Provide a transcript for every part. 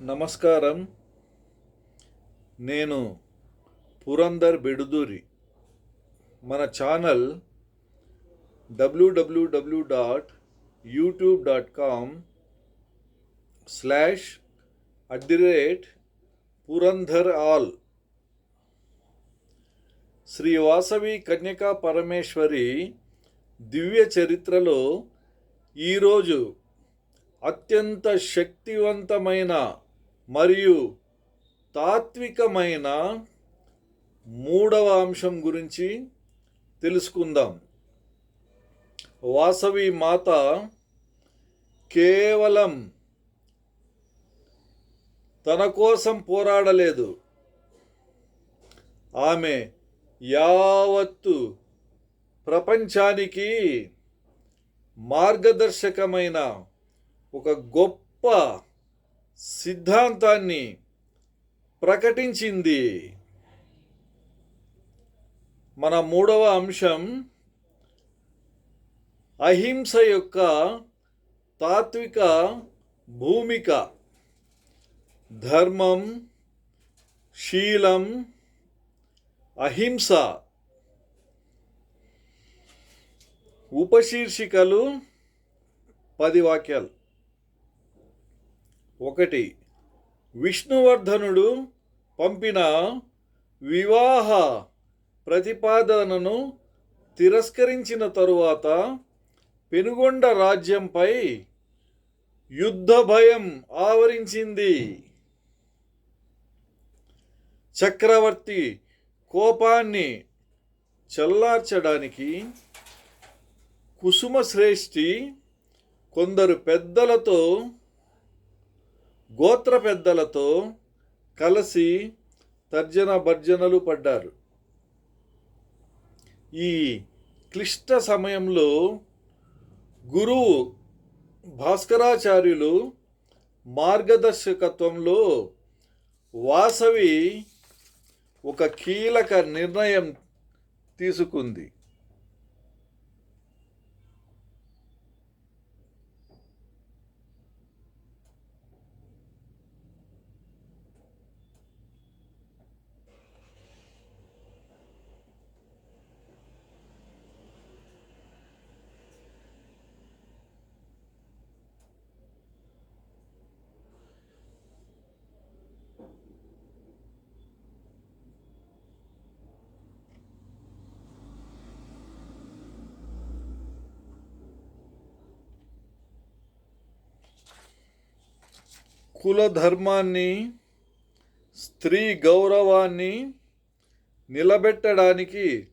నమస్కారం. నేను పురందర్ బెడుదూరి. మన channel WWW dot YouTube dot com slash at the rate Purandhar all Shri Vasavi Kanyaka Parameshwari దివ్య చరిత్రలో ఈరోజు అత్యంత శక్తివంతమైన మరియు తాత్వికమైన మూడవ అంశం గురించి తెలుసుకుందాం. వాసవి మాత కేవలం తన కోసం పోరాడలేదు. ఆమె యావత్తు ప్రపంచానికి మార్గదర్శకమైన ఒక గొప్ప సిద్ధాంతాన్ని ప్రకటించింది. మన మూడవ అంశం అహింస యొక్క తాత్విక భూమిక. ధర్మం శీలం అహింస. ఉపశీర్షికలు పది వాక్యాలు. ఒకటి. విష్ణువర్ధనుడు పంపిన వివాహ ప్రతిపాదనను తిరస్కరించిన తరువాత పెనుగొండ రాజ్యంపై యుద్ధ భయం ఆవరించింది. చక్రవర్తి కోపాన్ని చల్లార్చడానికి కుసుమశ్రేష్ఠి కొందరు పెద్దలతో గోత్ర పెద్దలతో కలిసి తర్జన భర్జనలు పడ్డారు. ఈ క్లిష్ట సమయంలో గురువు భాస్కరాచార్యులు మార్గదర్శకత్వంలో వాసవి ఒక కీలక నిర్ణయం తీసుకుంది. కుల ధర్మాన్ని స్త్రీ గౌరవాన్ని నిలబెట్టడానికి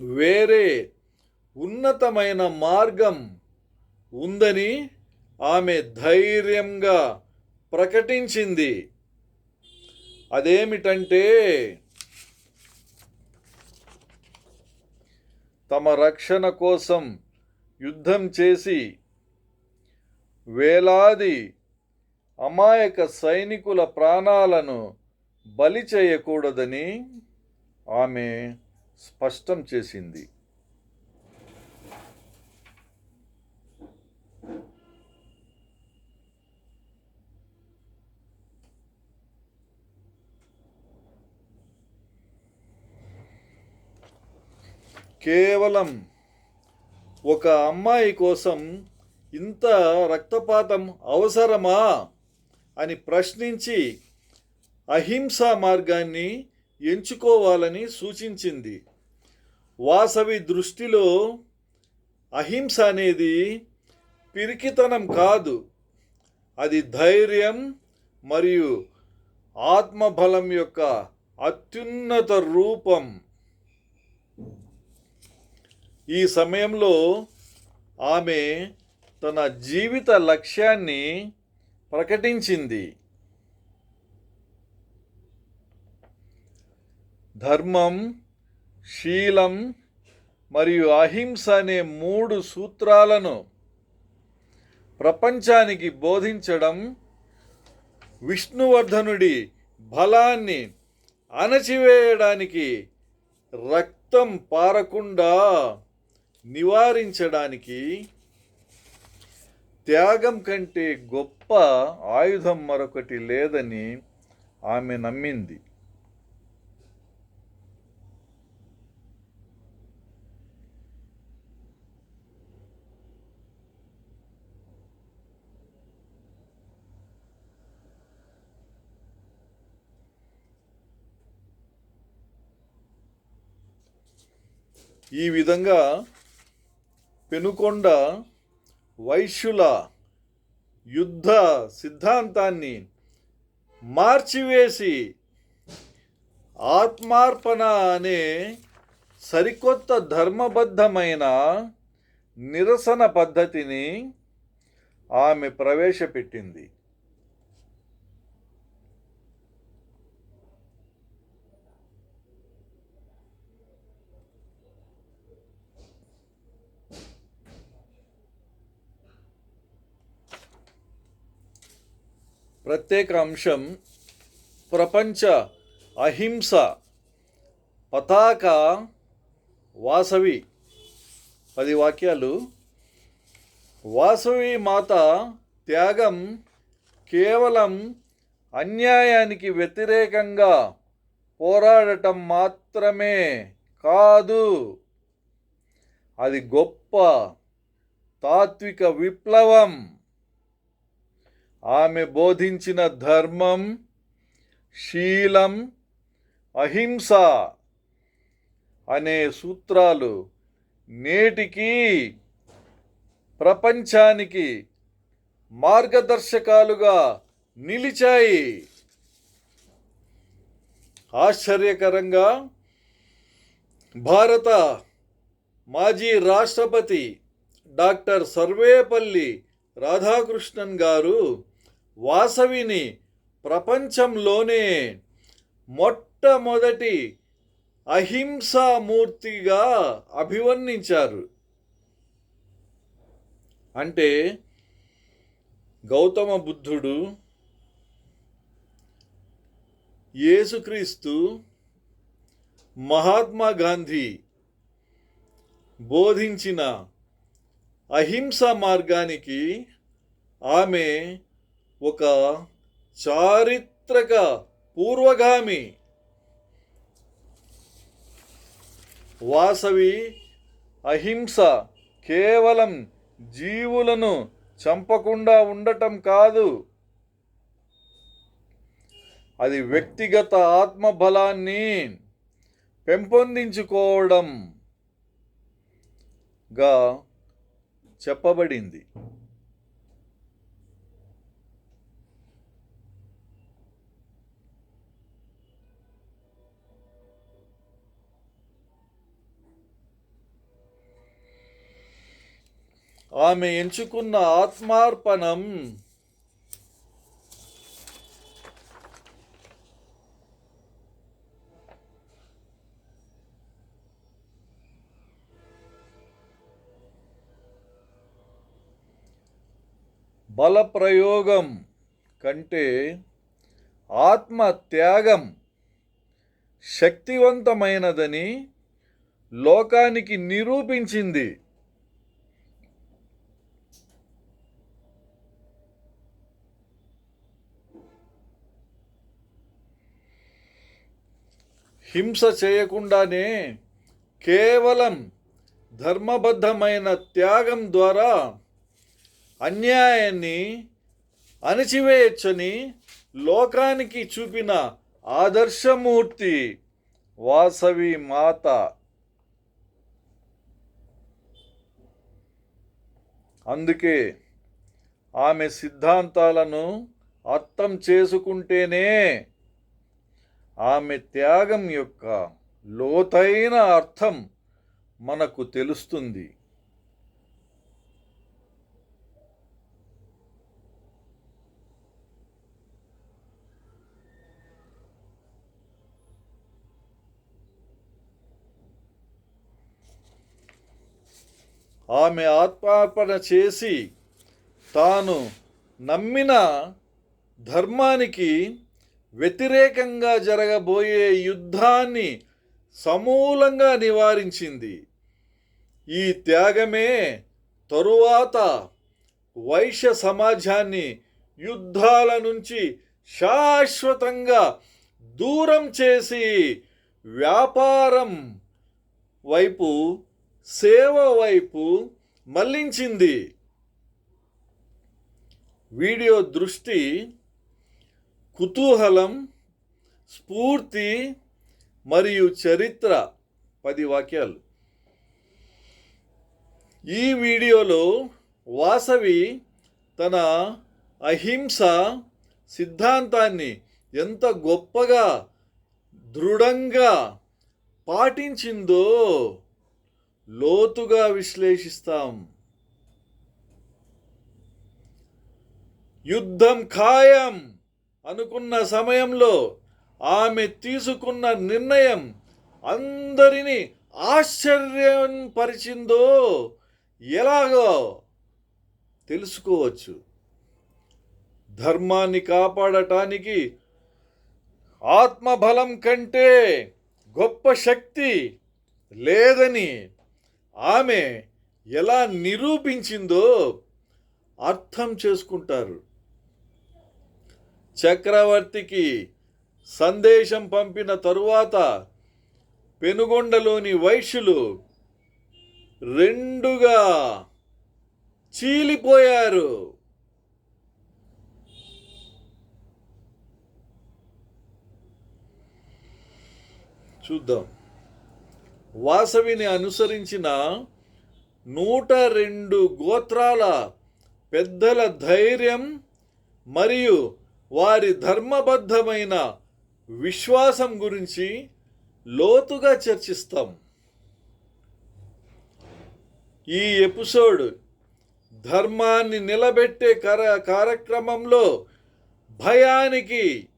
వేరే ఉన్నతమైన మార్గం ఉందని ఆమె ధైర్యంగా ప్రకటించింది. అదేమిటంటే తమ రక్షణ కోసం యుద్ధం చేసి వేలాది అమాయక సైనికుల ప్రాణాలను బలి చేయకూడదని ఆమె స్పష్టం చేసింది. కేవలం ఒక అమ్మాయి కోసం ఇంత రక్తపాతం అవసరమా? అని ప్రశ్నించి అహింసా మార్గాన్ని ఎంచుకోవాలని సూచించింది. వాసవి దృష్టిలో అహింస అనేది పిరికితనం కాదు. అది ధైర్యం మరియు ఆత్మబలం యొక్క అత్యున్నత రూపం. ఈ సమయంలో ఆమె తన జీవిత లక్ష్యాన్ని ప్రకటించింది. ధర్మం శీలం మరియు అహింస అనే మూడు సూత్రాలను ప్రపంచానికి బోధించడం విష్ణువర్ధనుడి బలాన్ని అణచివేయడానికి రక్తం పారకుండా నివారించడానికి త్యాగం కంటే గొప్ప ఆయుధం మరొకటి లేదని ఆమె నమ్మింది. ఈ విధంగా పెనుకొండ వైశ్యుల యుద్ధ సిద్ధాంతాన్ని మార్చివేసి ఆత్మార్పణ అనే సరికొత్త ధర్మబద్ధమైన నిరసన పద్ధతిని ఆమె ప్రవేశపెట్టింది. ప్రత్యేక అంశం ప్రపంచ అహింస పతాక వాసవి. పది వాక్యాలు. వాసవి మాత త్యాగం కేవలం అన్యాయానికి వ్యతిరేకంగా పోరాడటం మాత్రమే కాదు. అది గొప్ప తాత్విక విప్లవం. ఆమె బోధించిన ధర్మం శీలం అహింస అనే సూత్రాలు నేటికి ప్రపంచానికి మార్గదర్శకాలుగా నిలిచాయి. ఆశ్చర్యకరంగా భారత మాజీ రాష్ట్రపతి డాక్టర్ సర్వేపల్లి రాధాకృష్ణన్ గారు వాసవిని ప్రపంచంలోనే మొట్టమొదటి అహింసామూర్తిగా అభివర్ణించారు. అంటే గౌతమ బుద్ధుడు యేసుక్రీస్తు మహాత్మా గాంధీ బోధించిన అహింస మార్గానికి ఆమె ఒక చారిత్రక పూర్వగామి. వాసవి అహింస కేవలం జీవులను చంపకుండా ఉండటం కాదు. అది వ్యక్తిగత ఆత్మబలాన్ని పెంపొందించుకోవడంగా చెప్పబడింది. ఆమె ఎంచుకున్న ఆత్మార్పణం. బలప్రయోగం కంటే ఆత్మ త్యాగం శక్తివంతమైనదని లోకానికి నిరూపించింది. హింస చేయకుండానే కేవలం ధర్మబద్ధమైన త్యాగం ద్వారా అన్యాయాన్ని అణచివేయచ్చని లోకానికి చూపిన ఆదర్శమూర్తి వాసవి మాత. అందుకే ఆమె సిద్ధాంతాలను అర్థం చేసుకుంటేనే ఆమె త్యాగం యొక్క లోతైన అర్థం మనకు తెలుస్తుంది. ఆమె ఆత్మార్పణ చేసి తాను నమ్మిన ధర్మానికి వ్యతిరేకంగా జరగబోయే యుద్ధాన్ని సమూలంగా నివారించింది. ఈ త్యాగమే తరువాత వైశ్య సమాజాన్ని యుద్ధాల నుంచి శాశ్వతంగా దూరం చేసి వ్యాపారం వైపు సేవ వైపు మళ్ళించింది. వీడియో దృష్టి కుతూహలం స్ఫూర్తి మరియు చరిత్ర పది వాక్యాలు. ఈ వీడియోలో వాసవి తన అహింస సిద్ధాంతాన్ని ఎంత గొప్పగా దృఢంగా పాటించిందో లోతుగా విశ్లేషిస్తాం. యుద్ధం ఖాయం. అనుకున్న సమయంలో ఆమె తీసుకున్న నిర్ణయం అందరినీ ఆశ్చర్యం పరిచిందో ఎలాగో తెలుసుకోవచ్చు. ధర్మాన్ని కాపాడటానికి ఆత్మబలం కంటే గొప్ప శక్తి లేదని ఆమె ఎలా నిరూపించిందో అర్థం చేసుకుంటారు. చక్రవర్తికి సందేశం పంపిన తరువాత పెనుగొండలోని వైశ్యులు రెండుగా చీలిపోయారు. చూద్దాం. వాసవిని అనుసరించిన నూట రెండు గోత్రాల పెద్దల ధైర్యం మరియు వారి ధర్మబద్ధమైన విశ్వాసం గురించి లోతుగా చర్చిస్తాం. ఈ ఎపిసోడ్ ధర్మాన్ని నిలబెట్టే కర కార్యక్రమంలో భయానికి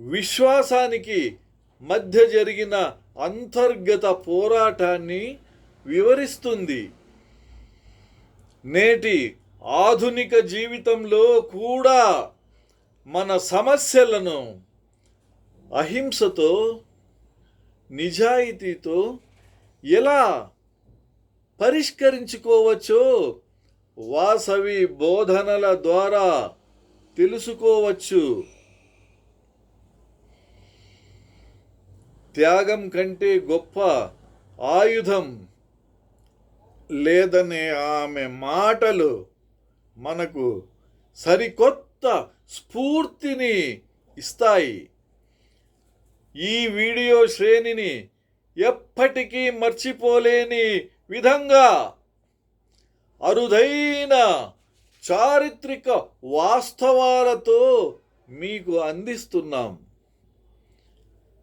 విశ్వాసానికి మధ్య జరిగిన అంతర్గత పోరాటాన్ని వివరిస్తుంది. నేటి ఆధునిక జీవితంలో కూడా మన సమస్యలను అహింసతో నిజాయితీతో ఎలా పరిష్కరించుకోవచ్చో వాసవి బోధనల ద్వారా తెలుసుకోవచ్చు. త్యాగం కంటే గొప్ప ఆయుధం లేదనే ఆమె మాటలు మనకు సరికొత్త స్ఫూర్తిని ఇస్తాయి. ఈ వీడియో శ్రేణిని ఎప్పటికీ మర్చిపోలేని విధంగా అరుదైన చారిత్రక వాస్తవాలతో మీకు అందిస్తున్నాం.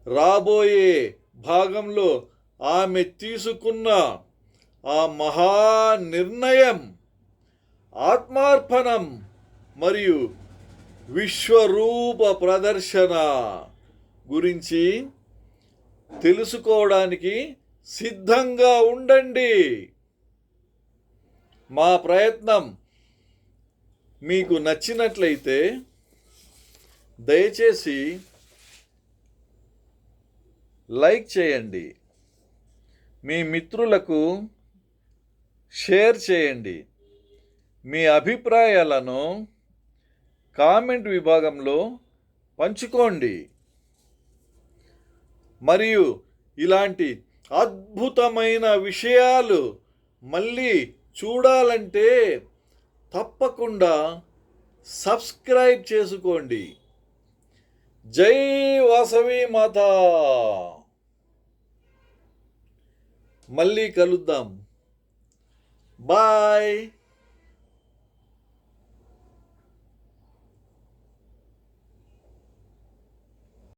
రాబోయే భాగంలో ఆమె తీసుకున్న ఆ మహా నిర్ణయం ఆత్మార్పణం మరియు విశ్వరూప ప్రదర్శన గురించి తెలుసుకోవడానికి సిద్ధంగా ఉండండి. మా ప్రయత్నం మీకు నచ్చినట్లయితే దయచేసి లైక్ చేయండి. మీ మిత్రులకు షేర్ చేయండి. మీ అభిప్రాయాలను కామెంట్ విభాగంలో పంచుకోండి. మరియు ఇలాంటి అద్భుతమైన విషయాలు మళ్ళీ చూడాలంటే తప్పకుండా సబ్స్క్రైబ్ చేసుకోండి. జై వాసవి మాత. మళ్ళీ కలుద్దాం. బాయ్.